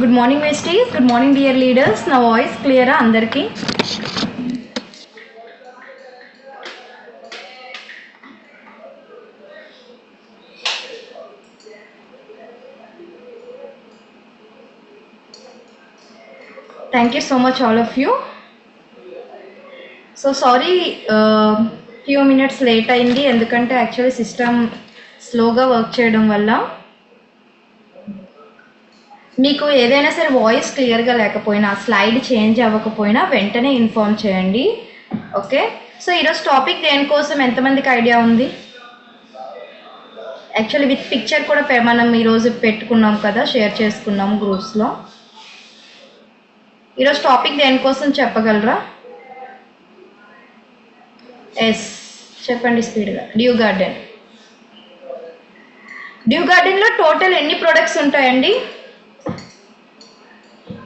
Good morning Vestige good morning dear leaders నా voice క్లియరా అందరికీ. Thank you so much all of you so sorry few minutes late అయింది. ఎందుకంటే actually system స్లోగా work చేయడం వల్ల మీకు ఏదైనా సరే వాయిస్ క్లియర్గా లేకపోయినా స్లైడ్ చేంజ్ అవ్వకపోయినా వెంటనే ఇన్ఫామ్ చేయండి. ఓకే సో ఈరోజు టాపిక్ దేనికోసం? ఎంతమందికి ఐడియా ఉంది? యాక్చువల్లీ విత్ పిక్చర్ కూడా మనం ఈరోజు పెట్టుకున్నాం కదా షేర్ చేసుకున్నాం గ్రూప్స్లో ఈరోజు టాపిక్ దేనికోసం చెప్పగలరా? ఎస్ చెప్పండి స్పీడ్గా డ్యూ గార్డెన్ డ్యూ గార్డెన్లో టోటల్ ఎన్ని ప్రొడక్ట్స్ ఉంటాయండి?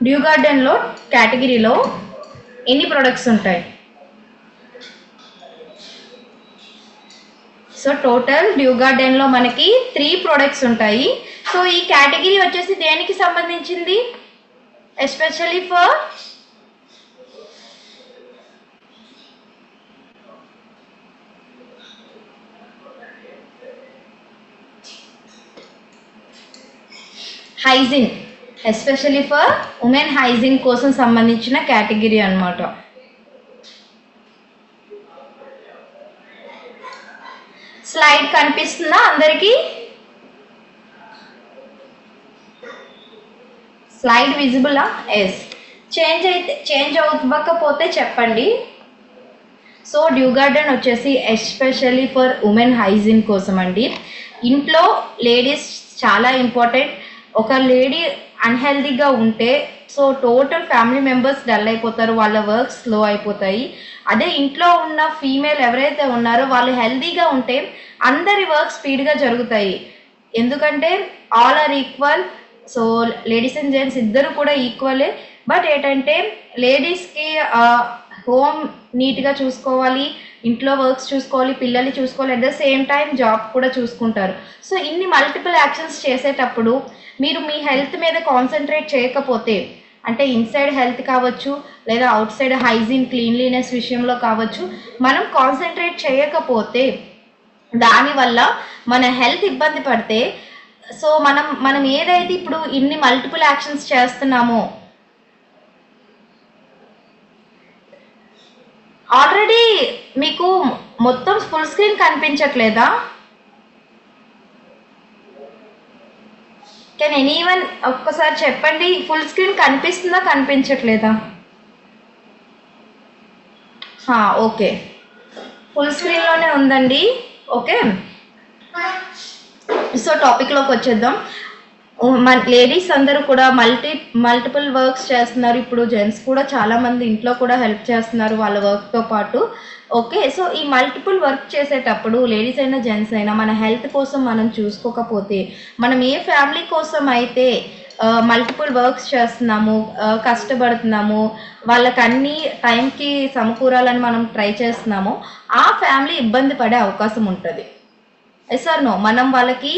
డ్యూ గార్డెన్లో కేటగిరీలో ఎన్ని ప్రొడక్ట్స్ ఉంటాయి? సో టోటల్ డ్యూ గార్డెన్లో మనకి త్రీ ప్రొడక్ట్స్ ఉంటాయి. సో ఈ కేటగిరీ వచ్చేసి దేనికి సంబంధించింది? Especially for hygiene especially for women hygiene కోసం సంబంధించిన కేటగిరీ అన్నమాట. స్లైడ్ కనిపిస్తుందా అందరికీ? స్లైడ్ విజిబులా ఎస్ చేంజ్ అయితే చేంజ్ అవ్వకపోతే చెప్పండి. సో డ్యూ గార్డెన్ వచ్చేసి ఎస్పెషల్లీ ఫర్ ఉమెన్ హైజీన్ కోసం అండి. ఇంట్లో లేడీస్ చాలా ఇంపార్టెంట్ ఒక లేడీ అన్హెల్దీగా ఉంటే so total family members dull అయిపోతారు వాళ్ళ వర్క్ స్లో అయిపోతాయి. అదే ఇంట్లో ఉన్న ఫీమేల్ ఎవరైతే ఉన్నారో వాళ్ళు హెల్దీగా ఉంటే అందరి వర్క్ స్పీడ్గా జరుగుతాయి. ఎందుకంటే all are equal so ladies and gents ఇద్దరు కూడా ఈక్వలే బట్ ఏంటంటే లేడీస్కి హోమ్ నీట్గా చూసుకోవాలి ఇంట్లో వర్క్స్ చూసుకోవాలి పిల్లల్ని చూసుకోవాలి at the same time job కూడా చూసుకుంటారు. సో ఇన్ని మల్టిపుల్ యాక్షన్స్ చేసేటప్పుడు మీరు మీ హెల్త్ మీద కాన్సన్ట్రేట్ చేయకపోతే అంటే ఇన్సైడ్ హెల్త్ కావచ్చు లేదా అవుట్ సైడ్ హైజీన్ క్లీన్లీనెస్ విషయంలో కావచ్చు మనం కాన్సన్ట్రేట్ చేయకపోతే దానివల్ల మన హెల్త్ ఇబ్బంది పడితే సో మనం మనం ఏదైతే ఇప్పుడు ఇన్ని మల్టిపుల్ యాక్షన్స్ చేస్తున్నామో ఆల్రెడీ మీకు మొత్తం ఫుల్ స్క్రీన్ కనిపించట్లేదా? కెన్ ఎనీవన్ ఒక్కసారి చెప్పండి ఫుల్ స్క్రీన్ కనిపిస్తుందా కనిపించట్లేదా? ఓకే. ఫుల్ స్క్రీన్లోనే ఉందండి. ఓకే. సో టాపిక్లోకి వచ్చేద్దాం. లేడీస్ అందరూ కూడా మల్టీ మల్టిపుల్ వర్క్స్ చేస్తున్నారు. ఇప్పుడు జెంట్స్ కూడా చాలా మంది ఇంట్లో కూడా హెల్ప్ చేస్తున్నారు వాళ్ళ వర్క్తో పాటు. ఓకే సో ఈ మల్టిపుల్ వర్క్ చేసేటప్పుడు లేడీస్ అయినా జెంట్స్ అయినా మన హెల్త్ కోసం మనం చూసుకోకపోతే మనం ఏ ఫ్యామిలీ కోసం అయితే మల్టిపుల్ వర్క్స్ చేస్తున్నాము కష్టపడుతున్నాము వాళ్ళకి అన్ని టైంకి సమకూరాలని మనం ట్రై చేస్తున్నామో ఆ ఫ్యామిలీ ఇబ్బంది పడే అవకాశం ఉంటుంది. ఎస్ ఆర్ నో మనం వాళ్ళకి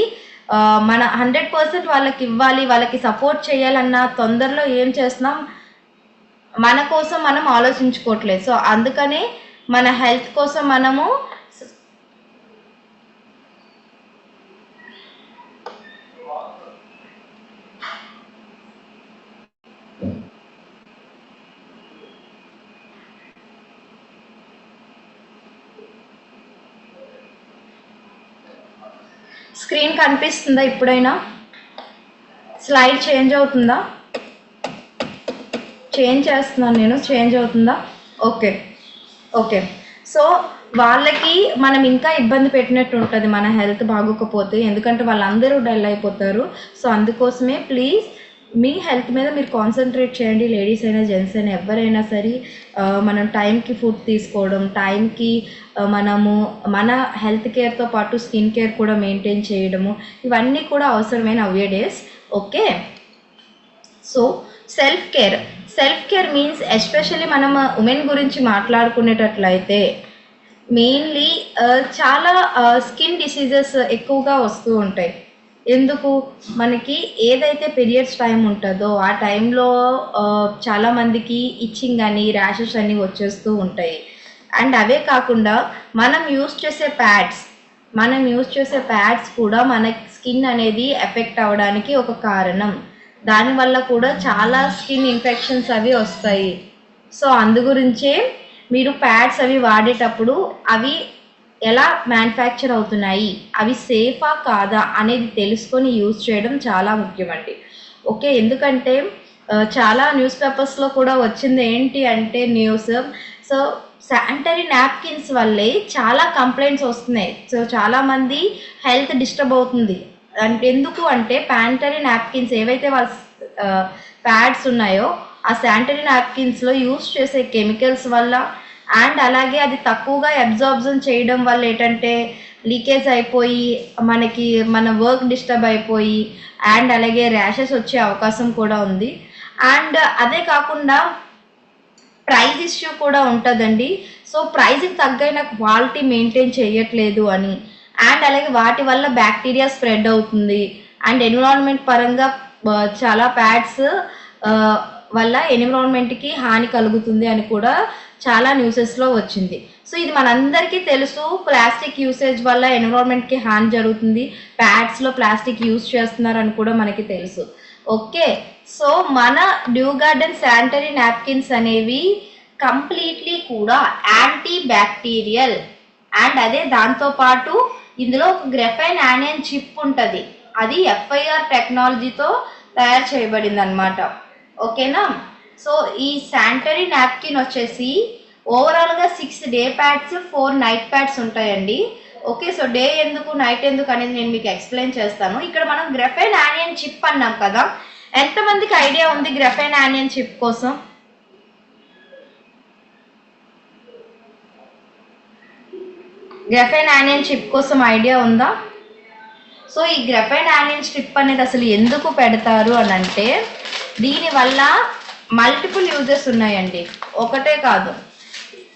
మన హండ్రెడ్ పర్సెంట్ వాళ్ళకి ఇవ్వాలి వాళ్ళకి సపోర్ట్ చేయాలన్న తొందరలో ఏం చేస్తున్నాం? మన కోసం మనం ఆలోచించుకోవట్లేదు. సో అందుకనే మన హెల్త్ కోసం మనము స్క్రీన్ కనిపిస్తుందా ఇప్పుడైనా? స్లైడ్ చేంజ్ అవుతుందా? చేంజ్ చేస్తున్నాను నేను చేంజ్ అవుతుందా? Okay okay. సో వాళ్ళకి మనం ఇంకా ఇబ్బంది పెట్టినట్టు ఉంటుంది మన హెల్త్ బాగోకపోతే ఎందుకంటే వాళ్ళందరూ డల్ అయిపోతారు. సో అందుకోసమే ప్లీజ్ మీ హెల్త్ మీద మీరు కాన్సన్ట్రేట్ చేయండి లేడీస్ అయినా జెంట్స్ అయినా ఎవరైనా సరే మనం టైంకి ఫుడ్ తీసుకోవడం టైంకి మనము మన హెల్త్ కేర్తో పాటు స్కిన్ కేర్ కూడా మెయింటైన్ చేయడము ఇవన్నీ కూడా అవసరమైన అవే days okay? So self care. Self care means especially మనం ఉమెన్ గురించి మాట్లాడుకునేటట్లయితే మెయిన్లీ చాలా స్కిన్ డిసీజెస్ ఎక్కువగా వస్తూ ఉంటాయి. ఎందుకు? మనకి ఏదైతే పీరియడ్స్ టైం ఉంటుందో ఆ టైంలో చాలామందికి ఇచ్చింగ్ అని ర్యాషెస్ అని వచ్చేస్తూ ఉంటాయి. అండ్ అవే కాకుండా మనం యూస్ చేసే ప్యాడ్స్ మనం యూస్ చేసే ప్యాడ్స్ కూడా మన స్కిన్ అనేది ఎఫెక్ట్ అవ్వడానికి ఒక కారణం. దానివల్ల కూడా చాలా స్కిన్ ఇన్ఫెక్షన్స్ అవి వస్తాయి. సో అందు గురించే మీరు ప్యాడ్స్ అవి వాడేటప్పుడు అవి ఎలా మ్యానుఫ్యాక్చర్ అవుతున్నాయి? అవి సేఫా కాదా? అనేది తెలుసుకొని యూజ్ చేయడం చాలా ముఖ్యమండి. ఓకే ఎందుకంటే చాలా న్యూస్ పేపర్స్లో కూడా వచ్చింది ఏంటి అంటే న్యూస్ సో శానిటరీ నాప్కిన్స్ వల్లే చాలా కంప్లైంట్స్ వస్తున్నాయి. సో చాలామంది హెల్త్ డిస్టర్బ్ అవుతుంది. అంటే ఎందుకు అంటే శానిటరీ నాప్కిన్స్ ఏవైతే వాళ్ళ ప్యాడ్స్ ఉన్నాయో ఆ శానిటరీ నాప్కిన్స్లో యూస్ చేసే కెమికల్స్ వల్ల అండ్ అలాగే అది తక్కువగా అబ్జార్బ్షన్ చేయడం వల్ల ఏంటంటే లీకేజ్ అయిపోయి మనకి మన వర్క్ డిస్టర్బ్ అయిపోయి అండ్ అలాగే ర్యాషెస్ వచ్చే అవకాశం కూడా ఉంది. అండ్ అదే కాకుండా ప్రైజ్ ఇష్యూ కూడా ఉంటుందండి. సో ప్రైజ్కి తగ్గైన క్వాలిటీ మెయింటైన్ చేయట్లేదు అని. అండ్ అలాగే వాటి వల్ల బ్యాక్టీరియా స్ప్రెడ్ అవుతుంది. అండ్ ఎన్విరాన్మెంట్ పరంగా చాలా ప్యాడ్స్ వల్ల ఎన్విరాన్మెంట్కి హాని కలుగుతుంది అని కూడా చాలా న్యూసెస్లో వచ్చింది. సో ఇది మనందరికీ తెలుసు ప్లాస్టిక్ యూసేజ్ వల్ల ఎన్విరాన్మెంట్కి హాని జరుగుతుంది. ప్యాడ్స్లో ప్లాస్టిక్ యూజ్ చేస్తున్నారని కూడా మనకి తెలుసు. ఓకే సో మన డ్యూ గార్డెన్ శానిటరీ నాప్కిన్స్ అనేవి కంప్లీట్లీ కూడా యాంటీ బ్యాక్టీరియల్ అండ్ అదే దాంతోపాటు ఇందులో ఒక గ్రెఫైన్ యానియన్ చిప్ ఉంటుంది. అది ఎఫ్ఐఆర్ టెక్నాలజీతో తయారు చేయబడింది అనమాట ఓకేనా? సో ఈ శానిటరీ నాప్కిన్ వచ్చేసి ఓవరాల్గా six day pads four night pads ఉంటాయండి. ఓకే సో డే ఎందుకు నైట్ ఎందుకు అనేది నేను మీకు ఎక్స్ప్లెయిన్ చేస్తాను. ఇక్కడ మనం గ్రఫైన్ ఆనియన్ చిప్ అన్నాం కదా. ఎంతమందికి ఐడియా ఉంది గ్రఫైన్ ఆనియన్ చిప్ కోసం? గ్రఫైన్ ఆనియన్ చిప్ కోసం ఐడియా ఉందా? సో ఈ గ్రఫైన్ ఆనియన్ స్ట్రిప్ అనేది అసలు ఎందుకు పెడతారు అని అంటే దీనివల్ల మల్టిపుల్ యూజెస్ ఉన్నాయండి. ఒకటే కాదు.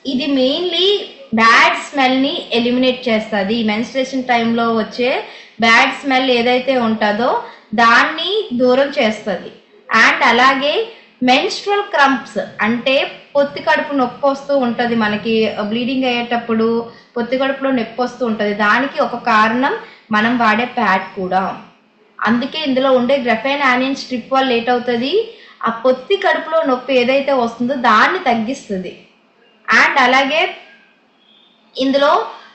ఇది మెయిన్లీ బ్యాడ్ స్మెల్ని ఎలిమినేట్ చేస్తుంది. మెన్స్ట్రేషన్ టైంలో వచ్చే బ్యాడ్ స్మెల్ ఏదైతే ఉంటుందో దాన్ని దూరం చేస్తుంది. అండ్ అలాగే మెన్స్ట్రల్ క్రంప్స్ అంటే పొత్తి కడుపు నొప్పి వస్తూ ఉంటుంది మనకి. బ్లీడింగ్ అయ్యేటప్పుడు పొత్తి కడుపులో నొప్పి వస్తూ ఉంటుంది. దానికి ఒక కారణం మనం వాడే ప్యాడ్ కూడా. అందుకే ఇందులో ఉండే గ్రఫైన్ యానియన్ స్ట్రిప్ వల్ల లేట్ అవుతుంది ఆ పొత్తి కడుపులో నొప్పి ఏదైతే వస్తుందో దాన్ని తగ్గిస్తుంది. అండ్ అలాగే ఇందులో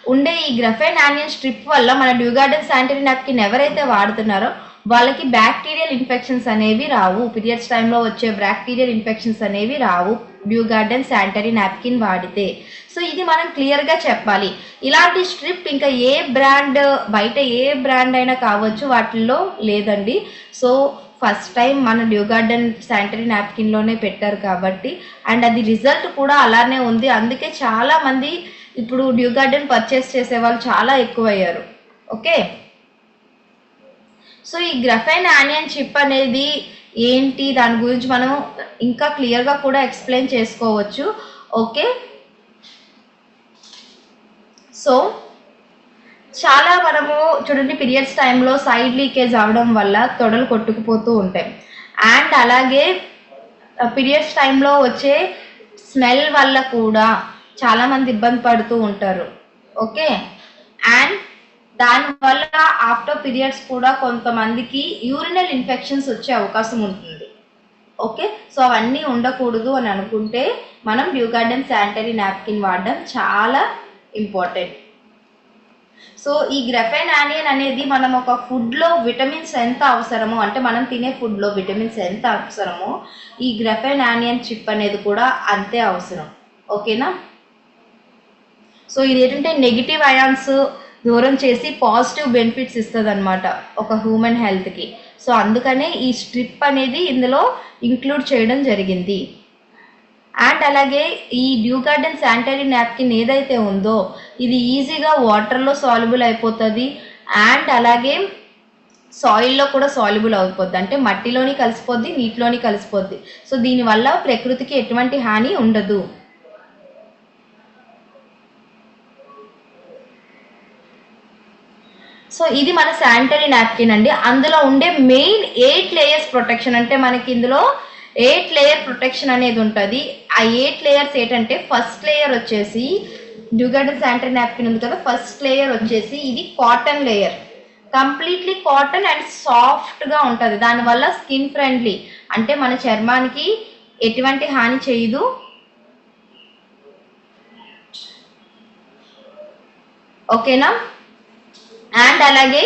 ఉండే ఈ గ్రఫైన్ ఆనియన్ స్ట్రిప్ వల్ల మన డ్యూ గార్డెన్ శానిటరీ నాప్కిన్ ఎవరైతే వాడుతున్నారో వాళ్ళకి బ్యాక్టీరియల్ ఇన్ఫెక్షన్స్ అనేవి రావు. పీరియడ్స్ టైంలో వచ్చే బ్యాక్టీరియల్ ఇన్ఫెక్షన్స్ అనేవి రావు డ్యూ గార్డెన్ శానిటరీ నాప్కిన్ వాడితే. సో ఇది మనం క్లియర్గా చెప్పాలి. ఇలాంటి స్ట్రిప్ ఇంకా ఏ బ్రాండ్ బయట ఏ బ్రాండ్ అయినా కావచ్చు వాటిల్లో లేదండి. సో ఫస్ట్ టైం మన డ్యూ గార్డెన్ శానిటరీ నాప్కిన్లోనే పెట్టారు కాబట్టి అండ్ అది రిజల్ట్ కూడా అలానే ఉంది. అందుకే చాలా మంది ఇప్పుడు డ్యూ గార్డెన్ పర్చేస్ చేసే వాళ్ళు చాలా ఎక్కువయ్యారు. ఓకే? సో ఈ గ్రఫైన్ ఆనియన్ చిప్ అనేది ఏంటి? దాని గురించి మనం ఇంకా క్లియర్గా కూడా ఎక్స్ప్లెయిన్ చేసుకోవచ్చు. ఓకే? సో చాలా మనము చూడండి పీరియడ్స్ టైంలో సైడ్ లీకేజ్ అవ్వడం వల్ల తొడలు కొట్టుకుపోతూ ఉంటాయి. అండ్ అలాగే పీరియడ్స్ టైంలో వచ్చే స్మెల్ వల్ల కూడా చాలామంది ఇబ్బంది పడుతూ ఉంటారు. ఓకే అండ్ దానివల్ల ఆఫ్టర్ పీరియడ్స్ కూడా కొంతమందికి యూరినల్ ఇన్ఫెక్షన్స్ వచ్చే అవకాశం ఉంటుంది. ఓకే సో అవన్నీ ఉండకూడదు అని అనుకుంటే మనం డ్యూ గార్డెన్ శానిటరీ నాప్కిన్ వాడడం చాలా ఇంపార్టెంట్ సో ఈ గ్రఫెన్ ఆనియన్ అనేది మనం ఒక ఫుడ్లో విటమిన్స్ ఎంత అవసరమో అంటే మనం తినే ఫుడ్లో విటమిన్స్ ఎంత అవసరమో ఈ గ్రఫెన్ ఆనియన్ చిప్ అనేది కూడా అంతే అవసరం. ఓకేనా? సో ఇది ఏంటంటే నెగిటివ్ అయాన్స్ దూరం చేసి పాజిటివ్ బెనిఫిట్స్ ఇస్తుంది అనమాట ఒక హ్యూమన్ హెల్త్కి సో అందుకనే ఈ స్ట్రిప్ అనేది ఇందులో ఇంక్లూడ్ చేయడం జరిగింది. అండ్ అలాగే ఈ డ్యూ గార్డెన్ శానిటరీ నాప్కిన్ ఏదైతే ఉందో ఇది ఈజీగా వాటర్లో సాల్యుబుల్ అయిపోతుంది అండ్ అలాగే సాయిల్లో కూడా సాల్యుబుల్ అయిపోద్ది అంటే మట్టిలోని కలిసిపోద్ది నీటిలోని కలిసిపోద్ది. సో దీనివల్ల ప్రకృతికి ఎటువంటి హాని ఉండదు. సో ఇది మన శానిటరీ నాప్కిన్ అండి. అందులో ఉండే మెయిన్ ఎయిట్ లేయర్స్ ప్రొటెక్షన్ అంటే మనకి ఇందులో ఎయిట్ లేయర్ ప్రొటెక్షన్ అనేది ఉంటుంది. ఆ ఎయిట్ లేయర్స్ ఏంటంటే ఫస్ట్ లేయర్ వచ్చేసి డ్యూగార్డన్ శానిటరీ నాప్కిన్ ఉంది కదా ఫస్ట్ లేయర్ వచ్చేసి ఇది cotton layer completely cotton and సాఫ్ట్గా ఉంటుంది. దానివల్ల స్కిన్ ఫ్రెండ్లీ అంటే మన చర్మానికి ఎటువంటి హాని చేయదు. ఓకేనా? అండ్ అలాగే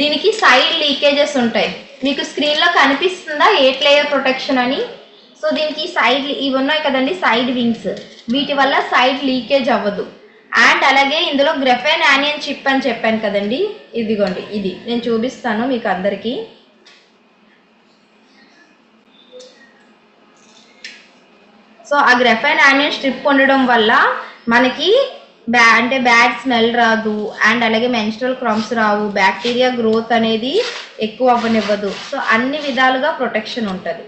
దీనికి సైడ్ లీకేజెస్ ఉంటాయి. మీకు స్క్రీన్లో కనిపిస్తుందా? ఎయిట్ లేయర్ ప్రొటెక్షన్ అని. సో దీనికి సైడ్ ఇవి ఉన్నాయి కదండి సైడ్ వింగ్స్ వీటి వల్ల సైడ్ లీకేజ్ అవ్వదు. అండ్ అలాగే ఇందులో గ్రఫెన్ ఆనియన్ చిప్ అని చెప్పాను కదండి. ఇదిగోండి ఇది. నేను చూపిస్తాను మీకు అందరికీ సో ఆ గ్రఫైన్ ఆనియన్ స్ట్రిప్ ఉండడం వల్ల మనకి బ్యా అంటే బ్యాడ్ స్మెల్ రాదు. అండ్ అలాగే మెన్స్ట్రల్ క్రమ్స్ రావు. బ్యాక్టీరియా గ్రోత్ అనేది ఎక్కువ అవ్వనివ్వదు. సో అన్ని విధాలుగా ప్రొటెక్షన్ ఉంటుంది.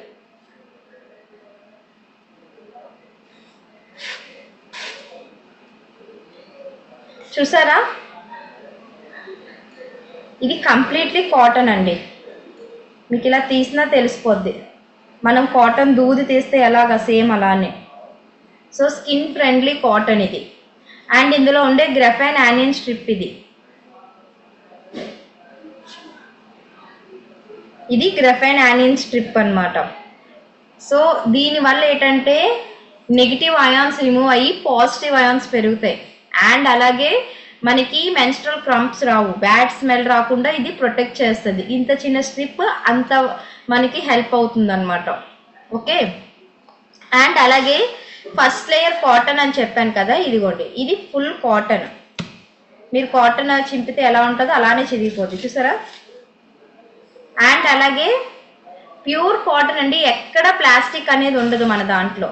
చూసారా? ఇది కంప్లీట్లీ కాటన్ అండి. మీకు ఇలా తీసినా తెలిసిపోద్ది. మనం కాటన్ దూది తీస్తే ఎలాగా సేమ్ అలానే. సో స్కిన్ ఫ్రెండ్లీ కాటన్ ఇది. అండ్ ఇందులో ఉండే గ్రఫైన్ యానియన్ స్ట్రిప్ ఇది. ఇది గ్రఫైన్ యానియన్ స్ట్రిప్ అన్నమాట. సో దీనివల్ల ఏంటంటే నెగిటివ్ అయాన్స్ రిమూవ్ అయ్యి పాజిటివ్ అయాన్స్ పెరుగుతాయి. అండ్ అలాగే మనకి మెన్స్ట్రల్ క్రంప్స్ రావు. బ్యాడ్ స్మెల్ రాకుండా ఇది ప్రొటెక్ట్ చేస్తుంది. ఇంత చిన్న స్ట్రిప్ అంత మనకి హెల్ప్ అవుతుంది అనమాట ఓకే అండ్ అలాగే ఫస్ట్ లేయర్ కాటన్ అని చెప్పాను కదా ఇదిగోండి. ఇది ఫుల్ కాటన్ మీరు కాటన్ చింపితే ఎలా ఉంటుందో అలానే చిరిగిపోద్ది. చూసారా? అండ్ అలాగే ప్యూర్ కాటన్ అండి ఎక్కడ ప్లాస్టిక్ అనేది ఉండదు మన దాంట్లో.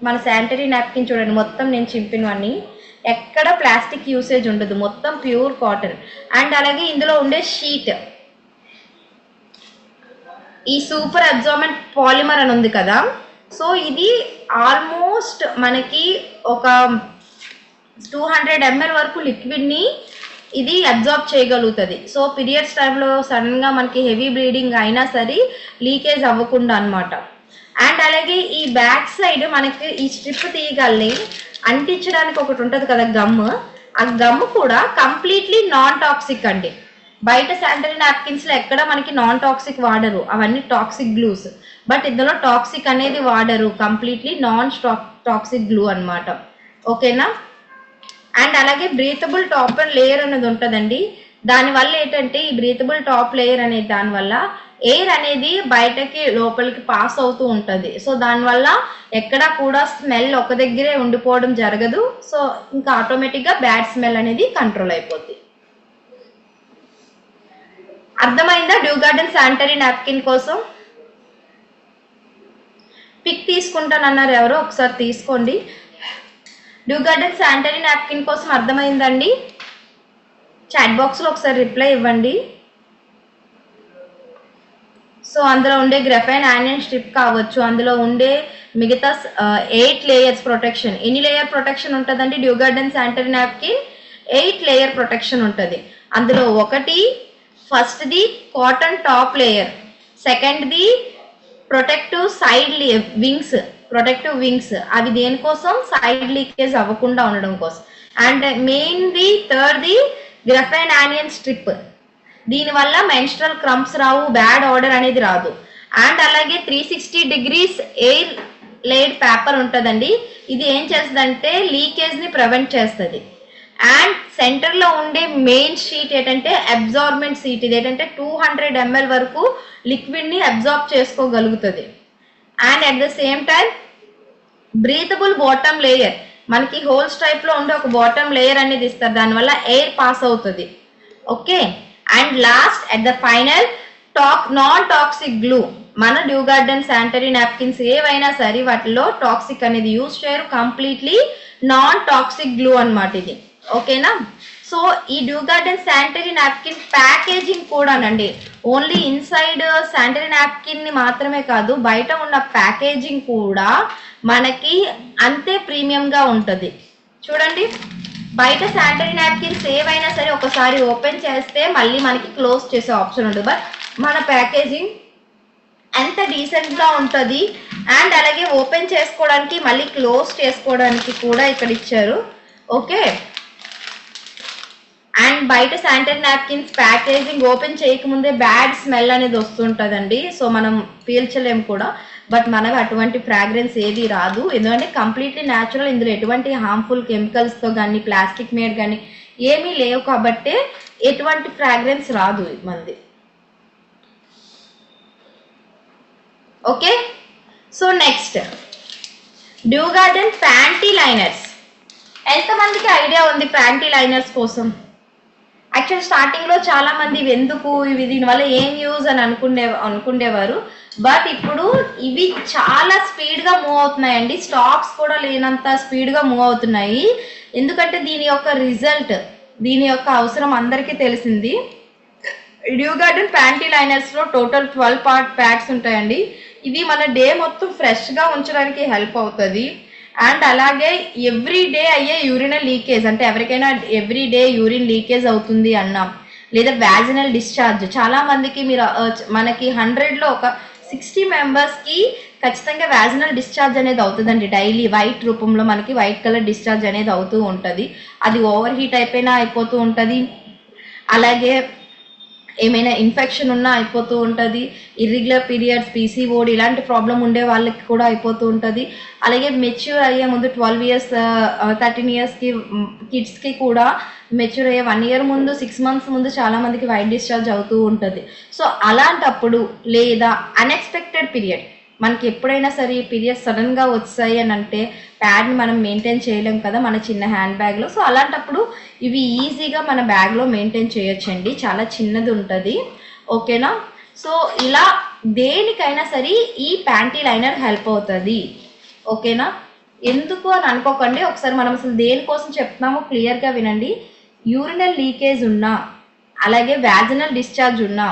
మన శానిటరీ నాప్కిన్ చూడండి మొత్తం నేను చింపినవన్నీ. ఎక్కడ ప్లాస్టిక్ యూసేజ్ ఉండదు. మొత్తం ప్యూర్ కాటన్. అండ్ అలాగే ఇందులో ఉండే షీట్. ఈ సూపర్ అబ్జార్మెంట్ పాలిమర్ అని ఉంది కదా. సో ఇది ఆల్మోస్ట్ మనకి ఒక టూ హండ్రెడ్ ఎంఎల్ వరకు లిక్విడ్ని ఇది అబ్జార్బ్ చేయగలుగుతుంది. సో పీరియడ్స్ టైంలో సడన్గా మనకి హెవీ బ్లీడింగ్ అయినా సరే లీకేజ్ అవ్వకుండా అనమాట అండ్ అలాగే ఈ బ్యాక్ సైడ్ మనకి ఈ స్ట్రిప్ తీయగలని అంటించడానికి ఒకటి ఉంటుంది కదా గమ్ ఆ గమ్ కూడా కంప్లీట్లీ నాన్ టాక్సిక్ అండి. బయట శానిటరీ నాప్కిన్స్లో ఎక్కడ మనకి నాన్ టాక్సిక్ వాడరు. అవన్నీ టాక్సిక్ గ్లూస్ బట్ ఇందులో టాక్సిక్ అనేది వాడరు. Completely non stack toxic glue అన్నమాట ఓకేనా అండ్ అలాగే బ్రీతబుల్ టాప్ అండ్ లేయర్ అనేది ఉంటుందండి. దానివల్ల ఏంటంటే ఈ బ్రీతబుల్ టాప్ లేయర్ అనేది దానివల్ల ఎయిర్ అనేది బయటకి లోపలికి పాస్ అవుతూ ఉంటుంది. సో దానివల్ల ఎక్కడ కూడా స్మెల్ ఒక దగ్గరే ఉండిపోవడం జరగదు. సో ఇంకా ఆటోమేటిక్గా బ్యాడ్ స్మెల్ అనేది కంట్రోల్ అయిపోద్ది. అర్థమైందా? డ్యూ గార్డెన్ శానిటరీ నాప్కిన్ కోసం? పిక్ తీసుకుంటానన్నారు ఎవరో ఒకసారి తీసుకోండి. డ్యూ గార్డెన్ శానిటరీ నాప్కిన్ కోసం అర్థమైందండి? చాట్ బాక్స్లో ఒకసారి రిప్లై ఇవ్వండి. సో అందులో ఉండే గ్రఫైన్ యానియన్ స్ట్రిప్ కావచ్చు అందులో ఉండే మిగతా ఎయిట్ లేయర్స్ ప్రొటెక్షన్ ఎన్ని లేయర్ ప్రొటెక్షన్ ఉంటుందండి? Dew Garden sanitary napkin eight layer protection ఉంటుంది. అందులో ఒకటి ఫస్ట్ది కాటన్ టాప్ లేయర్ సెకండ్ది protective side wings protective wings అవి దేనికోసం? సైడ్ లీకేజ్ అవ్వకుండా ఉండడం కోసం. అండ్ మెయిన్ది థర్డ్ది గ్రఫైన్ యానియన్ స్ట్రిప్ దీనివల్ల మెన్స్ట్రల్ క్రంప్స్ రావు బ్యాడ్ ఆర్డర్ అనేది రాదు. అండ్ అలాగే three sixty degrees air laid paper ఉంటుందండి. ఇది ఏం చేస్తుందంటే లీకేజ్ని ప్రివెంట్ చేస్తుంది. అండ్ సెంటర్లో ఉండే మెయిన్ షీట్ ఏంటంటే అబ్జార్బెంట్ సీట్ ఇది ఏంటంటే టూ హండ్రెడ్ ఎంఎల్ వరకు లిక్విడ్ని absorb చేసుకోగలుగుతుంది. And at the same time breathable bottom layer మనకి హోల్స్ టైప్లో ఉండే ఒక బాటమ్ లేయర్ అనేది ఇస్తారు. దానివల్ల ఎయిర్ పాస్ అవుతుంది. Okay and last at the final talk non toxic glue మన డ్యూ గార్డెన్ శానిటరీ నాప్కిన్స్ ఏవైనా సరే వాటిలో టాక్సిక్ అనేది యూజ్ చేయరు. కంప్లీట్లీ నాన్ టాక్సిక్ గ్లూ అన్నమాట ఇది. ఓకేనా? సో ఈ dew garden sanitary napkin packaging కూడానండి. ఓన్లీ ఇన్సైడ్ శానిటరీ నాప్కిన్ని మాత్రమే కాదు బయట ఉన్న ప్యాకేజింగ్ కూడా మనకి అంతే ప్రీమియంగా ఉంటుంది. చూడండి. బయట శానిటరీ నాప్కిన్ సేవ్ అయినా సరే ఒకసారి ఓపెన్ చేస్తే మళ్ళీ మనకి క్లోజ్ చేసే ఆప్షన్ ఉంటుంది. బట్ మన ప్యాకేజింగ్ ఎంత డీసెంట్గా ఉంటుంది అండ్ అలాగే ఓపెన్ చేసుకోవడానికి మళ్ళీ క్లోజ్ చేసుకోవడానికి కూడా ఇక్కడ ఇచ్చారు. ఓకే అండ్ బయట శానిటరీ నాప్కిన్స్ ప్యాకేజింగ్ ఓపెన్ చేయకముందే బ్యాడ్ స్మెల్ అనేది వస్తుంటుందండి. సో మనం పీల్చలేము కూడా. బట్ మనకు అటువంటి ఫ్రాగ్రెన్స్ ఏది రాదు. ఎందుకంటే కంప్లీట్లీ న్యాచురల్ ఇందులో ఎటువంటి హార్మ్ఫుల్ కెమికల్స్తో కానీ ప్లాస్టిక్ మేడ్ కానీ ఏమీ లేవు కాబట్టి ఎటువంటి ఫ్రాగ్రెన్స్ రాదు మంది okay so next dew garden panty liners ఎంతమందికి ఐడియా ఉంది ప్యాంటీ లైనర్స్ కోసం? యాక్చువల్ స్టార్టింగ్లో చాలామంది ఇవి ఎందుకు? ఇవి దీనివల్ల ఏం యూజ్ అని అనుకునే అనుకునేవారు బట్ ఇప్పుడు ఇవి చాలా స్పీడ్గా మూవ్ అవుతున్నాయండి. స్టాక్స్ కూడా లేనంత స్పీడ్గా మూవ్ అవుతున్నాయి. ఎందుకంటే దీని యొక్క రిజల్ట్ దీని యొక్క అవసరం అందరికీ తెలిసింది. డ్యూ గార్డెన్ ప్యాంటీ లైనర్స్లో టోటల్ ట్వెల్వ్ పార్ట్ ప్యాడ్స్ ఉంటాయండి. ఇది మన డే మొత్తం ఫ్రెష్గా ఉంచడానికి హెల్ప్ అవుతుంది. అండ్ అలాగే ఎవ్రీ డే అయ్యే యూరిన్ లీకేజ్ అంటే ఎవరికైనా ఎవ్రీ డే యూరిన్ లీకేజ్ అవుతుంది అన్నాం. లేదా వ్యాజినల్ డిశ్చార్జ్ చాలా మందికి మీరు మనకి హండ్రెడ్లో ఒక సిక్స్టీ మెంబర్స్కి ఖచ్చితంగా వ్యాజినల్ డిశ్చార్జ్ అనేది అవుతుందండి. డైలీ వైట్ రూపంలో మనకి వైట్ కలర్ డిశ్చార్జ్ అనేది అవుతూ ఉంటుంది. అది ఓవర్ హీట్ అయిపోయినా అయిపోతూ ఉంటుంది. అలాగే ఏమైనా ఇన్ఫెక్షన్ ఉన్నా అయిపోతూ ఉంటుంది. ఇర్రెగ్యులర్ పీరియడ్స్ పీసీఓడి ఇలాంటి ప్రాబ్లం ఉండే వాళ్ళకి కూడా అయిపోతూ ఉంటుంది. అలాగే మెచ్యూర్ అయ్యే ముందు ట్వెల్వ్ ఇయర్స్ థర్టీన్ ఇయర్స్కి కిడ్స్కి కూడా మెచ్యూర్ అయ్యే వన్ ఇయర్ ముందు సిక్స్ మంత్స్ ముందు చాలామందికి వైట్ డిశ్చార్జ్ అవుతూ ఉంటుంది. సో అలాంటప్పుడు లేదా అన్ఎక్స్పెక్టెడ్ పీరియడ్ మనకి ఎప్పుడైనా సరే పీరియడ్స్ సడన్గా వచ్చాయి అని అంటే ప్యాడ్ని మనం మెయింటైన్ చేయలేం కదా మన చిన్న హ్యాండ్ బ్యాగ్లో సో అలాంటప్పుడు ఇవి ఈజీగా మన బ్యాగ్లో మెయింటైన్ చేయొచ్చండి. చాలా చిన్నది ఉంటుంది. ఓకేనా సో ఇలా దేనికైనా సరే ఈ ప్యాంటీ లైనర్ హెల్ప్ అవుతుంది. ఓకేనా ఎందుకు అని అనుకోకండి. ఒకసారి మనం అసలు దేనికోసం చెప్తున్నామో క్లియర్గా వినండి. యూరినల్ లీకేజ్ ఉన్నా అలాగే వ్యాజినల్ డిశ్చార్జ్ ఉన్నా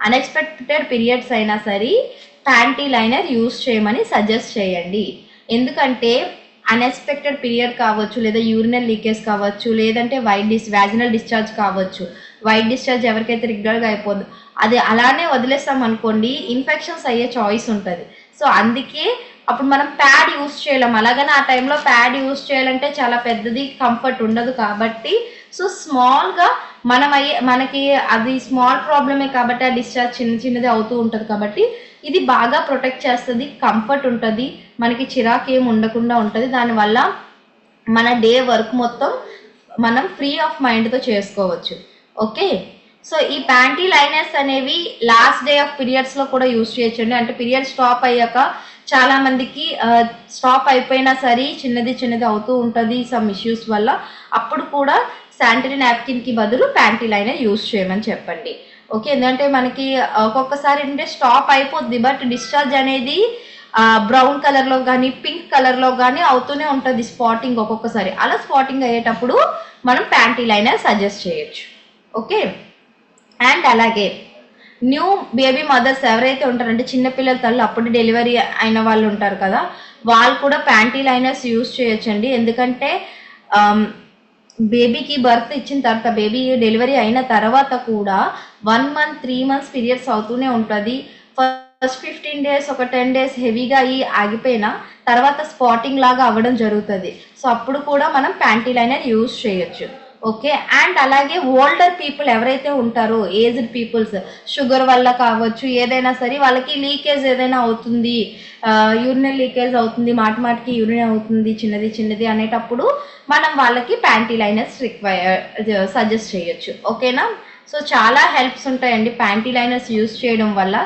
అన్ఎక్స్పెక్టెడ్ పీరియడ్స్ అయినా సరే ప్యాంటీ లైనర్ యూస్ చేయమని సజెస్ట్ చేయండి. ఎందుకంటే అన్ఎక్స్పెక్టెడ్ పీరియడ్ కావచ్చు లేదా యూరినల్ లీకేజ్ కావచ్చు లేదంటే వైట్ డిస్ వ్యాజినల్ డిశ్చార్జ్ కావచ్చు. వైట్ డిశ్చార్జ్ ఎవరికైతే రిగ్యులర్గా అయిపోదు అది అలానే వదిలేస్తాం అనుకోండి ఇన్ఫెక్షన్స్ అయ్యే చాయిస్ ఉంటుంది. సో అందుకే అప్పుడు మనం ప్యాడ్ యూస్ చేయలేం. అలాగని ఆ టైంలో ప్యాడ్ యూస్ చేయాలంటే చాలా పెద్దది కంఫర్ట్ ఉండదు కాబట్టి సో స్మాల్గా మనం అయ్యే మనకి అది స్మాల్ ప్రాబ్లమే కాబట్టి ఆ డిశ్చార్జ్ చిన్న చిన్నది అవుతూ ఉంటుంది కాబట్టి ఇది బాగా ప్రొటెక్ట్ చేస్తుంది కంఫర్ట్ ఉంటుంది మనకి చిరాకు ఏం ఉండకుండా ఉంటుంది. దానివల్ల మన డే వర్క్ మొత్తం మనం ఫ్రీ ఆఫ్ మైండ్తో చేసుకోవచ్చు. ఓకే సో ఈ ప్యాంటీ లైనర్స్ అనేవి లాస్ట్ డే ఆఫ్ పీరియడ్స్లో కూడా యూస్ చేయొచ్చండి. అంటే పీరియడ్ స్టాప్ అయ్యాక చాలా మందికి స్టాప్ అయిపోయినా సరే చిన్నది చిన్నది అవుతూ ఉంటుంది సమ్ ఇష్యూస్ వల్ల. అప్పుడు కూడా శానిటరీ నాప్కిన్కి బదులు ప్యాంటీ లైనర్ యూస్ చేయమని చెప్పండి. ఓకే ఎందుకంటే మనకి ఒక్కొక్కసారి ఏంటంటే స్టాప్ అయిపోద్ది బట్ డిశ్చార్జ్ అనేది బ్రౌన్ కలర్లో కానీ పింక్ కలర్లో కానీ అవుతూనే ఉంటుంది స్పాటింగ్ ఒక్కొక్కసారి. అలా స్పాటింగ్ అయ్యేటప్పుడు మనం ప్యాంటీ లైనర్ సజెస్ట్ చేయొచ్చు. ఓకే అండ్ అలాగే న్యూ బేబీ మదర్స్ ఎవరైతే ఉంటారంటే చిన్నపిల్లల తల్లు అప్పుడు డెలివరీ అయిన వాళ్ళు ఉంటారు కదా వాళ్ళు కూడా ప్యాంటీ లైనర్స్ యూస్ చేయొచ్చండి. ఎందుకంటే బేబీకి బర్త్ ఇచ్చిన తర్వాత బేబీ డెలివరీ అయిన తర్వాత కూడా one month three months periods అవుతూనే ఉంటుంది. ఫస్ట్ ఫిఫ్టీన్ డేస్ ఒక టెన్ డేస్ హెవీగా అయ్యి ఆగిపోయినా తర్వాత స్పాటింగ్ లాగా అవ్వడం జరుగుతుంది. సో అప్పుడు కూడా మనం ప్యాంటీ లైనర్ యూస్ చేయొచ్చు. ఓకే? అండ్ అలాగే ఓల్డర్ పీపుల్ ఎవరైతే ఉంటారో ఏజ్డ్ పీపుల్స్ షుగర్ వల్ల కావచ్చు ఏదైనా సరే వాళ్ళకి లీకేజ్ ఏదైనా అవుతుంది యూరినల్ లీకేజ్ అవుతుంది మాటి మాటికి యూరిన్ అవుతుంది చిన్నది చిన్నది అనేటప్పుడు మనం వాళ్ళకి ప్యాంటీ లైనర్స్ రిక్వైర్ సజెస్ట్ చేయొచ్చు. ఓకేనా? సో చాలా హెల్ప్స్ ఉంటాయండి ప్యాంటీ లైనర్స్ యూస్ చేయడం వల్ల.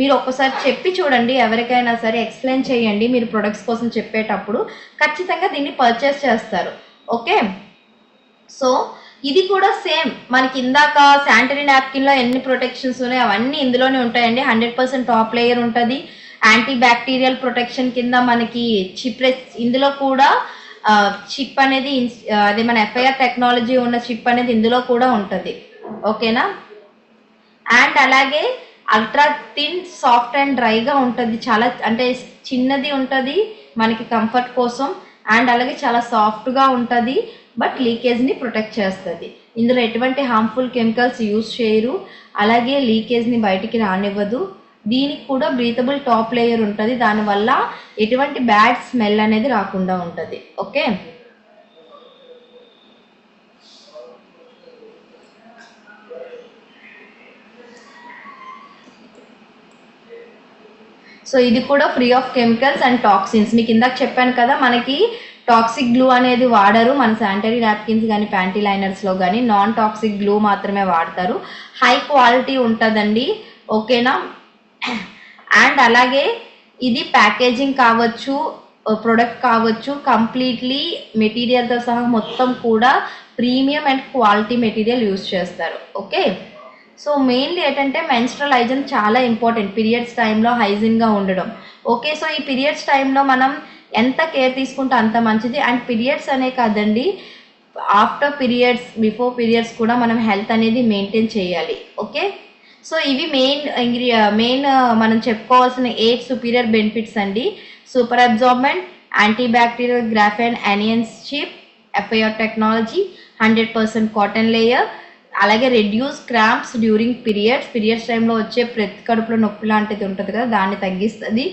మీరు ఒక్కసారి చెప్పి చూడండి ఎవరికైనా సరే ఎక్స్ప్లెయిన్ చేయండి మీరు ప్రొడక్ట్స్ కోసం చెప్పేటప్పుడు. ఖచ్చితంగా దీన్ని పర్చేస్ చేస్తారు. ఓకే? సో ఇది కూడా సేమ్. మనకి ఇందాక శానిటరీ నాప్కిన్లో ఎన్ని ప్రొటెక్షన్స్ ఉన్నాయో అవన్నీ ఇందులోనే ఉంటాయండి. హండ్రెడ్ పర్సెంట్ టాప్ లేయర్ ఉంటుంది. యాంటీ బ్యాక్టీరియల్ ప్రొటెక్షన్ కింద మనకి చిప్ ఇందులో కూడా చిప్ అనేది ఇన్స్- అదే మన ఎఫ్ఐఆర్ టెక్నాలజీ ఉన్న చిప్ అనేది ఇందులో కూడా ఉంటుంది. ఓకేనా? అండ్ అలాగే అల్ట్రా థిన్ సాఫ్ట్ అండ్ డ్రైగా ఉంటుంది. చాలా అంటే చిన్నది ఉంటుంది మనకి కంఫర్ట్ కోసం. అండ్ అలాగే చాలా సాఫ్ట్గా ఉంటుంది. బట్ లీకేజ్ని ప్రొటెక్ట్ చేస్తుంది. ఇందులో ఎటువంటి హార్మ్ఫుల్ కెమికల్స్ యూస్ చేయరు. అలాగే లీకేజ్ని బయటికి రానివ్వదు. దీనికి కూడా బ్రీతబుల్ టాప్ లేయర్ ఉంటుంది. దానివల్ల ఎటువంటి బ్యాడ్ స్మెల్ అనేది రాకుండా ఉంటుంది. ఓకే? సో ఇది కూడా free of chemicals and toxins. మీకు ఇందాక చెప్పాను కదా మనకి టాక్సిక్ గ్లూ అనేది వాడరు. మన శానిటరీ నాప్కిన్స్ కానీ ప్యాంటీ లైనర్స్లో కానీ నాన్ టాక్సిక్ గ్లూ మాత్రమే వాడతారు. హై క్వాలిటీ ఉంటుందండి. ఓకేనా? అండ్ అలాగే ఇది ప్యాకేజింగ్ కావచ్చు ప్రొడక్ట్ కావచ్చు కంప్లీట్లీ మెటీరియల్తో సహా మొత్తం కూడా premium and quality material use చేస్తారు. ఓకే? సో మెయిన్లీ ఏంటంటే మెన్స్ట్రల్ హైజన్ చాలా ఇంపార్టెంట్ పీరియడ్స్ టైంలో హైజీన్గా ఉండడం. ఓకే? సో ఈ పీరియడ్స్ టైంలో మనం ఎంత కేర్ తీసుకుంటే అంత మంచిది. అండ్ పీరియడ్స్ అనే కాదండి ఆఫ్టర్ పీరియడ్స్ బిఫోర్ పీరియడ్స్ కూడా మనం హెల్త్ అనేది మెయింటైన్ చేయాలి. ఓకే సో ఇవి మెయిన్ ఇంగ్రీ మెయిన్ మనం చెప్పుకోవాల్సిన ఎయిట్ సుపీరియర్ బెనిఫిట్స్ అండి. Super absorbent anti bacterial graphene anions chip FIR technology hundred percent cotton layer అలాగే reduce cramps during periods periods టైంలో వచ్చే ప్రతి కడుపులో నొప్పి లాంటిది ఉంటుంది కదా దాన్ని తగ్గిస్తుంది.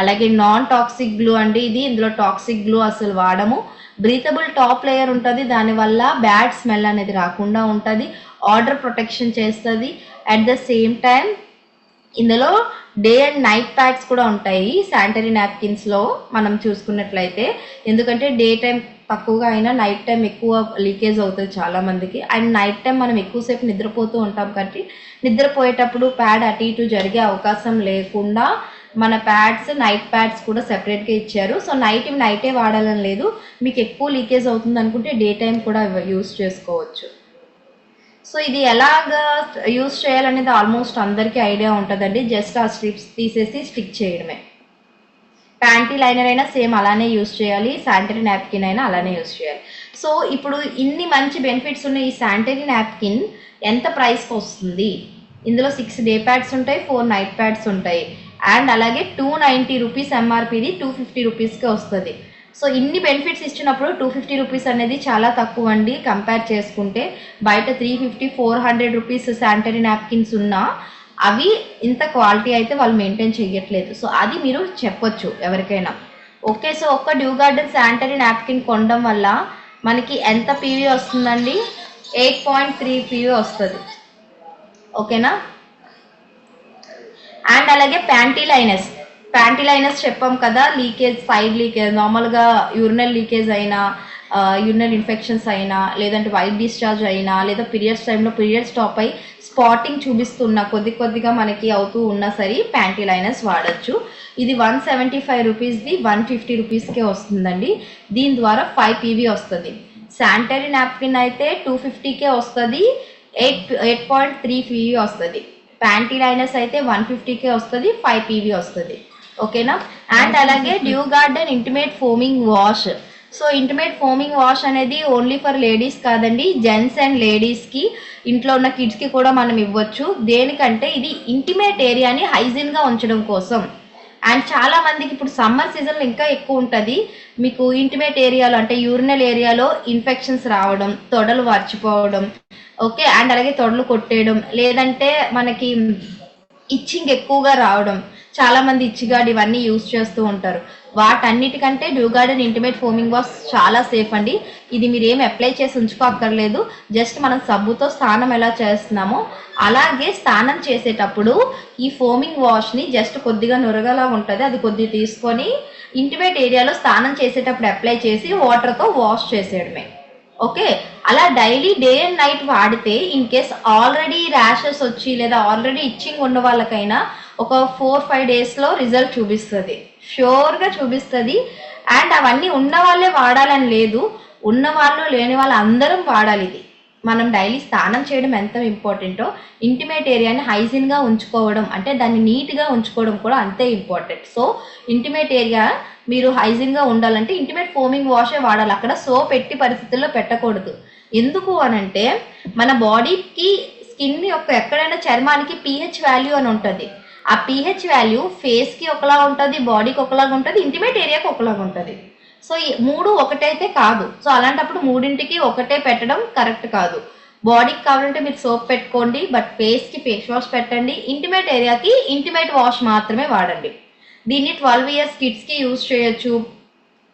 అలాగే నాన్ టాక్సిక్ గ్లూ అండి ఇది. ఇందులో టాక్సిక్ గ్లూ అసలు వాడము. బ్రీతబుల్ టాప్ లేయర్ ఉంటుంది. దానివల్ల బ్యాడ్ స్మెల్ అనేది రాకుండా ఉంటుంది. ఆర్డర్ ప్రొటెక్షన్ చేస్తుంది. అట్ ద సేమ్ టైం ఇందులో డే అండ్ నైట్ ప్యాక్స్ కూడా ఉంటాయి. శానిటరీ నాప్కిన్స్లో మనం చూసుకున్నట్లయితే. ఎందుకంటే డే టైం తక్కువగా అయినా నైట్ టైం ఎక్కువ లీకేజ్ అవుతుంది చాలామందికి అండ్ నైట్ టైం మనం ఎక్కువసేపు నిద్రపోతూ ఉంటాం కాబట్టి నిద్రపోయేటప్పుడు ప్యాడ్ అటు ఇటు జరిగే అవకాశం లేకుండా మన ప్యాడ్స్ నైట్ ప్యాడ్స్ కూడా సెపరేట్గా ఇచ్చారు. సో నైట్ ఇవి నైటే వాడాలని లేదు. మీకు ఎక్కువ లీకేజ్ అవుతుంది అనుకుంటే డే టైం కూడా యూస్ చేసుకోవచ్చు. సో ఇది ఎలాగా యూస్ చేయాలనేది ఆల్మోస్ట్ అందరికీ ఐడియా ఉంటుందండి. జస్ట్ ఆ స్ట్రిప్స్ తీసేసి స్టిక్ చేయడమే. ప్యాంటీ లైనర్ అయినా సేమ్ అలానే యూస్ చేయాలి శానిటరీ నాప్కిన్ అయినా అలానే యూస్ చేయాలి. సో ఇప్పుడు ఇన్ని మంచి బెనిఫిట్స్ ఉన్న ఈ శానిటరీ నాప్కిన్ ఎంత ప్రైస్కి వస్తుంది? ఇందులో సిక్స్ డే ప్యాడ్స్ ఉంటాయి ఫోర్ నైట్ ప్యాడ్స్ ఉంటాయి. అండ్ అలాగే టూ నైంటీ రూపీస్ ఎంఆర్పిది టూ ఫిఫ్టీ రూపీస్కే వస్తుంది. సో ఇన్ని బెనిఫిట్స్ ఇచ్చినప్పుడు టూ ఫిఫ్టీ రూపీస్ అనేది చాలా తక్కువ అండి కంపేర్ చేసుకుంటే. బయట three fifty four hundred rupees sanitary napkins ఉన్నా అవి ఇంత క్వాలిటీ అయితే వాళ్ళు మెయింటైన్ చేయట్లేదు సో అది మీరు చెప్పొచ్చు ఎవరికైనా. ఓకే సో ఒక్క డ్యూ గార్డెన్ శానిటరీ నాప్కిన్ కొనడం వల్ల మనకి ఎంత పీవీ వస్తుందండి? ఎయిట్ పాయింట్ త్రీ పీవీ వస్తుంది. ఓకేనా? అండ్ అలాగే ప్యాంటీ లైనర్స్ ప్యాంటీ లైనర్స్ చెప్పాం కదా లీకేజ్ సైడ్ లీకేజ్ నార్మల్గా యూరినల్ లీకేజ్ అయినా యూరినల్ ఇన్ఫెక్షన్స్ అయినా లేదంటే వైట్ డిశ్చార్జ్ అయినా లేదా పీరియడ్స్ టైంలో పీరియడ్స్ స్టాప్ అయి స్పాటింగ్ చూపిస్తున్న కొద్ది కొద్దిగా మనకి అవుతూ ఉన్నా సరే ప్యాంటీ లైనర్స్ వాడచ్చు. ఇది వన్ సెవెంటీ ఫైవ్ రూపీస్ది వన్ ఫిఫ్టీ రూపీస్కే వస్తుందండి. దీని ద్వారా ఫైవ్ పీవీ వస్తుంది. శానిటరీ నాప్కిన్ అయితే టూ ఫిఫ్టీకే వస్తుంది. Eight eight point three PV వస్తుంది. ప్యాంటీ లైనర్స్ అయితే వన్ ఫిఫ్టీకే వస్తుంది ఫైవ్ పీవీ వస్తుంది. ఓకేనా? అండ్ అలాగే Dew Garden intimate foaming wash. So intimate foaming wash అనేది ఓన్లీ ఫర్ లేడీస్ కాదండి జెంట్స్ అండ్ లేడీస్కి ఇంట్లో ఉన్న కిడ్స్కి కూడా మనం ఇవ్వచ్చు. దేనికంటే ఇది ఇంటిమేట్ ఏరియాని హైజీన్గా ఉంచడం కోసం. అండ్ చాలా మందికి ఇప్పుడు సమ్మర్ సీజన్లో ఇంకా ఎక్కువ ఉంటుంది. మీకు ఇంటిమేట్ ఏరియాలో అంటే యూరినల్ ఏరియాలో ఇన్ఫెక్షన్స్ రావడం తొడలు వాచిపోవడం ఓకే అండ్ అలాగే తొడలు కొట్టేయడం లేదంటే మనకి ఇచ్చింగ్ ఎక్కువగా రావడం. చాలా మంది ఇచ్చిగాడ్ ఇవన్నీ యూస్ చేస్తూ ఉంటారు. వాటన్నిటికంటే Dew Garden intimate foaming wash చాలా సేఫ్ అండి. ఇది మీరు ఏం అప్లై చేసి ఉంచుకోక్కర్లేదు. జస్ట్ మనం సబ్బుతో స్నానం ఎలా చేస్తున్నామో అలాగే స్నానం చేసేటప్పుడు ఈ ఫోమింగ్ వాష్ని జస్ట్ కొద్దిగా నురగలా ఉంటుంది. అది కొద్దిగా తీసుకొని ఇంటిమేట్ ఏరియాలో స్నానం చేసేటప్పుడు అప్లై చేసి వాటర్తో వాష్ చేసేయడమే. ఓకే అలా డైలీ డే అండ్ నైట్ వాడితే ఇన్ కేస్ ఆల్రెడీ ర్యాషెస్ వచ్చి లేదా ఆల్రెడీ ఇచ్చింగ్ ఉన్న వాళ్ళకైనా ఒక ఫోర్ ఫైవ్ డేస్లో రిజల్ట్ చూపిస్తుంది. షూర్గా చూపిస్తుంది. అండ్ అవన్నీ ఉన్న వాళ్ళే వాడాలని లేదు. ఉన్న వాళ్ళు లేని వాళ్ళు అందరం వాడాలి ఇది. మనం డైలీ స్నానం చేయడం ఎంత ఇంపార్టెంటో ఇంటిమేట్ ఏరియాని హైజీన్గా ఉంచుకోవడం అంటే దాన్ని నీట్గా ఉంచుకోవడం కూడా అంతే ఇంపార్టెంట్. సో ఇంటిమేట్ ఏరియా మీరు హైజీన్గా ఉండాలంటే ఇంటిమేట్ ఫోమింగ్ వాషే వాడాలి. అక్కడ సోప్ ఎట్టి పరిస్థితుల్లో పెట్టకూడదు. ఎందుకు అనంటే మన బాడీకి స్కిన్ యొక్క ఎక్కడైనా చర్మానికి పిహెచ్ వాల్యూ అని ఉంటుంది. ఆ పిహెచ్ వాల్యూ ఫేస్కి ఒకలా ఉంటుంది బాడీకి ఒకలాగా ఉంటుంది ఇంటిమేట్ ఏరియాకి ఒకలాగా ఉంటుంది. సో ఈ మూడు ఒకటైతే కాదు. సో అలాంటప్పుడు మూడింటికి ఒకటే పెట్టడం కరెక్ట్ కాదు. బాడీకి కావాలంటే మీరు సోప్ పెట్టుకోండి బట్ ఫేస్కి ఫేస్ వాష్ పెట్టండి. ఇంటిమేట్ ఏరియాకి ఇంటిమేట్ వాష్ మాత్రమే వాడండి. దీన్ని ట్వెల్వ్ ఇయర్స్ కిడ్స్కి యూజ్ చేయొచ్చు.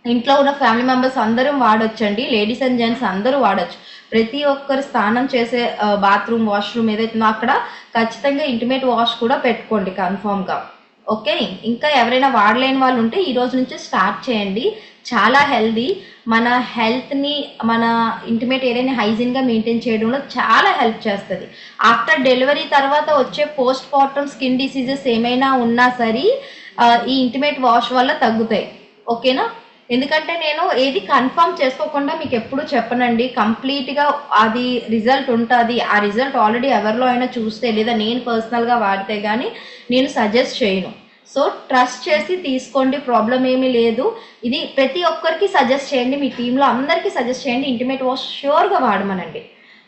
ఇంట్లో ఉన్న ఫ్యామిలీ మెంబర్స్ అందరూ వాడొచ్చండి. లేడీస్ అండ్ జెంట్స్ అందరూ వాడచ్చు. ప్రతి ఒక్కరు స్నానం చేసే బాత్రూమ్ వాష్రూమ్ ఏదైతుందో అక్కడ ఖచ్చితంగా ఇంటిమేట్ వాష్ కూడా పెట్టుకోండి కన్ఫామ్గా ఓకే ఇంకా ఎవరైనా వాడలేని వాళ్ళు ఉంటే ఈ రోజు నుంచి స్టార్ట్ చేయండి. చాలా హెల్దీ మన హెల్త్ని మన ఇంటిమేట్ ఏరియాని హైజీన్గా మెయింటైన్ చేయడంలో చాలా హెల్ప్ చేస్తుంది. ఆఫ్టర్ డెలివరీ తర్వాత వచ్చే పోస్ట్ పార్టమ్ స్కిన్ డిసీజెస్ ఏమైనా ఉన్నా సరే ఈ ఇంటిమేట్ వాష్ వల్ల తగ్గుతాయి. ఓకేనా ఎందుకంటే నేను ఏది కన్ఫర్మ్ చేసుకోకుండా మీకు ఎప్పుడు చెప్పనండి. కంప్లీట్గా అది రిజల్ట్ ఉంటుంది. ఆ రిజల్ట్ ఆల్రెడీ ఎవరిలో అయినా చూస్తే లేదా నేను పర్సనల్గా వాడితే కానీ నేను సజెస్ట్ చేయను. సో ట్రస్ట్ చేసి తీసుకోండి. ప్రాబ్లం ఏమీ లేదు. ఇది ప్రతి ఒక్కరికి సజెస్ట్ చేయండి. మీ టీంలో అందరికీ సజెస్ట్ చేయండి. ఇంటిమేట్ వాష్ ష్యూర్గా వాడమనండి.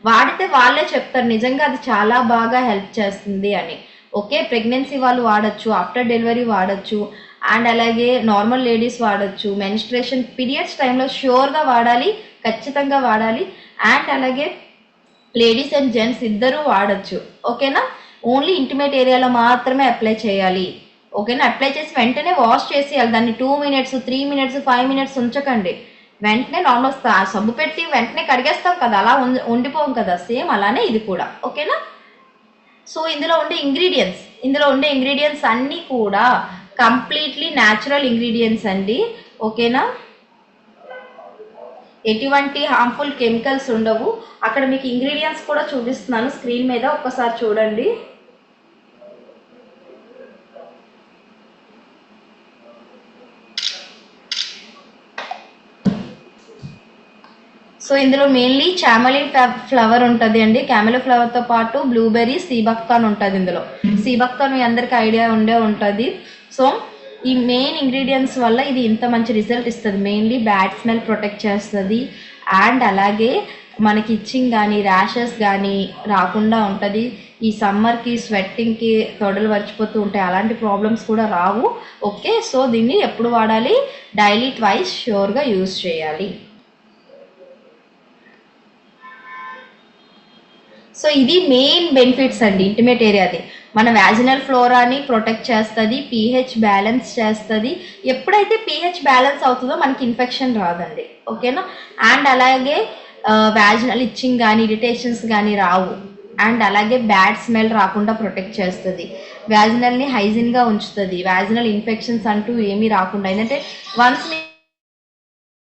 వాడితే వాళ్ళే చెప్తారు నిజంగా అది చాలా బాగా హెల్ప్ చేస్తుంది అని. ఓకే ప్రెగ్నెన్సీ వాళ్ళు వాడచ్చు. ఆఫ్టర్ డెలివరీ వాడచ్చు. అండ్ అలాగే నార్మల్ లేడీస్ వాడచ్చు. మెన్స్ట్రేషన్ పీరియడ్స్ టైంలో షూర్గా వాడాలి ఖచ్చితంగా వాడాలి. అండ్ అలాగే లేడీస్ అండ్ జెంట్స్ ఇద్దరూ వాడచ్చు. ఓకేనా? ఓన్లీ ఇంటిమేట్ ఏరియాలో మాత్రమే అప్లై చేయాలి. ఓకేనా? అప్లై చేసి వెంటనే వాష్ చేసేయాలి దాన్ని two minutes three minutes five minutes ఉంచకండి. వెంటనే నార్మల్ సబ్బు పెట్టి వెంటనే కడిగేస్తాం కదా అలా ఉండిపోం కదా సేమ్ అలానే ఇది కూడా. ఓకేనా? సో ఇందులో ఉండే ఇంగ్రీడియంట్స్ ఇందులో ఉండే ఇంగ్రీడియంట్స్ అన్నీ కూడా కంప్లీట్లీ న్యాచురల్ ఇంగ్రీడియంట్స్ అండి ఓకేనా? ఎటువంటి హార్మ్ఫుల్ కెమికల్స్ ఉండవు. అక్కడ మీకు ఇంగ్రీడియంట్స్ కూడా చూపిస్తున్నాను. స్క్రీన్ మీద ఒక్కసారి చూడండి. సో ఇందులో మెయిన్లీ చామలిన్ ఫ్లవర్ ఉంటుంది అండి. క్యామెలో ఫ్లవర్తో పాటు బ్లూబెర్రీ సీబక్తాన్ ఉంటుంది ఇందులో. సీబక్తాన్ మీ అందరికి ఐడియా ఉండే ఉంటుంది. సో ఈ మెయిన్ ఇంగ్రీడియంట్స్ వల్ల ఇది ఇంత మంచి రిజల్ట్ ఇస్తుంది. మెయిన్లీ బ్యాడ్ స్మెల్ ప్రొటెక్ట్ చేస్తుంది. అండ్ అలాగే మనకి ఇచ్చింగ్ కానీ ర్యాషెస్ కానీ రాకుండా ఉంటుంది. ఈ సమ్మర్కి స్వెట్టింగ్కి తొడలు వరిచిపోతూ ఉంటాయి అలాంటి ప్రాబ్లమ్స్ కూడా రావు. ఓకే సో దీన్ని ఎప్పుడు వాడాలి? డైలీ ట్వైస్ ష్యూర్గా యూజ్ చేయాలి. సో ఇది మెయిన్ బెనిఫిట్స్ అండి ఇంటిమేట్ ఏరియాది మన వ్యాజినల్ ఫ్లోరాని ప్రొటెక్ట్ చేస్తుంది పీహెచ్ బ్యాలెన్స్ చేస్తుంది. ఎప్పుడైతే పీహెచ్ బ్యాలెన్స్ అవుతుందో మనకి ఇన్ఫెక్షన్ రాదండి ఓకేనా అండ్ అలాగే వ్యాజినల్ ఇచ్చింగ్ కానీ ఇరిటేషన్స్ కానీ రావు. అండ్ అలాగే బ్యాడ్ స్మెల్ రాకుండా ప్రొటెక్ట్ చేస్తుంది. వ్యాజినల్ని హైజీన్గా ఉంచుతుంది. వ్యాజినల్ ఇన్ఫెక్షన్స్ అంటూ ఏమీ రాకుండా. ఏంటంటే వన్స్